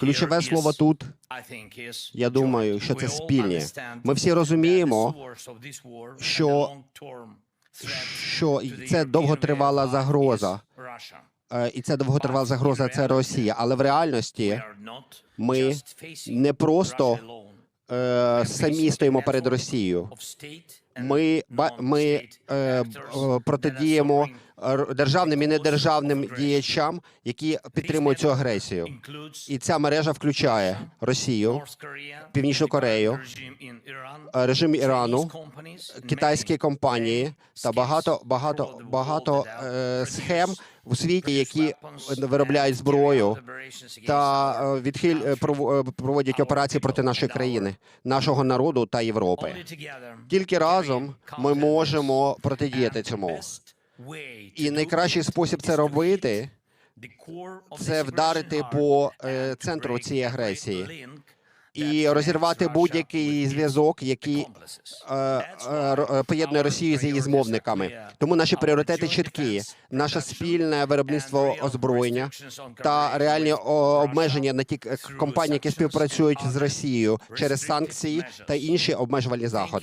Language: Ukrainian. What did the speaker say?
Ключове слово тут. Я думаю, що це спільні. Ми всі розуміємо, що, що це довготривала загроза, е, і це довготривала загроза це Росія. Але в реальності ми не просто е, самі стоїмо перед Росією. Ми ми е, е, протидіємо державним і недержавним діячам, які підтримують цю агресію. І ця мережа включає Росію, Північну Корею, режим Ірану, китайські компанії та багато багато багато е, схем у світі, які виробляють зброю та е, відхиль е, проводять операції проти нашої країни, нашого народу та Європи. Тільки разом ми можемо протидіяти цьому. І найкращий спосіб це робити це вдарити по е, центру цієї агресії і розірвати будь-який зв'язок, який е, е, е, поєднує Росію з її змовниками. Тому наші пріоритети чіткі: наше спільне виробництво озброєння та реальні обмеження на ті компанії, які співпрацюють з Росією через санкції та інші обмежувальні заходи.